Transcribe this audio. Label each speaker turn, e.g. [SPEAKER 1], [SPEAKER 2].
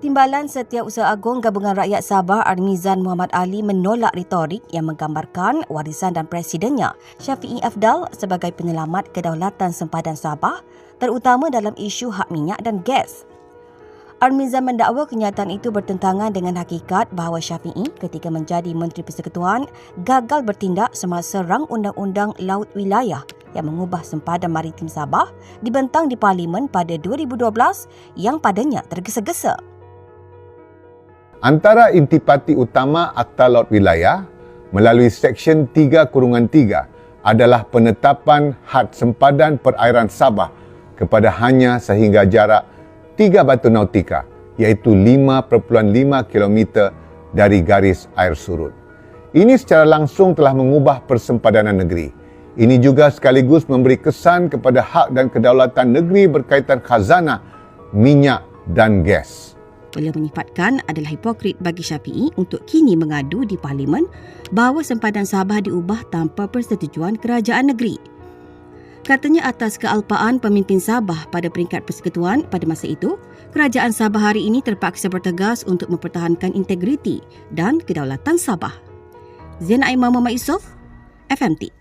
[SPEAKER 1] Timbalan Setiausaha Agung Gabungan Rakyat Sabah Armizan Muhammad Ali menolak retorik yang menggambarkan warisan dan presidennya Syafiee Afdal sebagai penyelamat kedaulatan sempadan Sabah terutama dalam isu hak minyak dan gas. Armizan mendakwa kenyataan itu bertentangan dengan hakikat bahawa Syafiee ketika menjadi Menteri Persekutuan gagal bertindak semasa rang undang-undang laut wilayah yang mengubah sempadan maritim Sabah dibentang di Parlimen pada 2012 yang padanya tergesa-gesa.
[SPEAKER 2] Antara intipati utama Akta Laut Wilayah melalui Seksyen 3 Kurungan 3 adalah penetapan had sempadan perairan Sabah kepada hanya sehingga jarak 3 batu nautika iaitu 5.5 km dari garis air surut. Ini secara langsung telah mengubah persempadanan negeri. Ini juga sekaligus memberi kesan kepada hak dan kedaulatan negeri berkaitan khazanah, minyak dan gas.
[SPEAKER 1] Beliau menyifatkan adalah hipokrit bagi Syafiee untuk kini mengadu di Parlimen bahawa sempadan Sabah diubah tanpa persetujuan kerajaan negeri. Katanya atas kealpaan pemimpin Sabah pada peringkat persekutuan pada masa itu, kerajaan Sabah hari ini terpaksa bertegas untuk mempertahankan integriti dan kedaulatan Sabah. Zain Aimah Muhammad Yusof, FMT.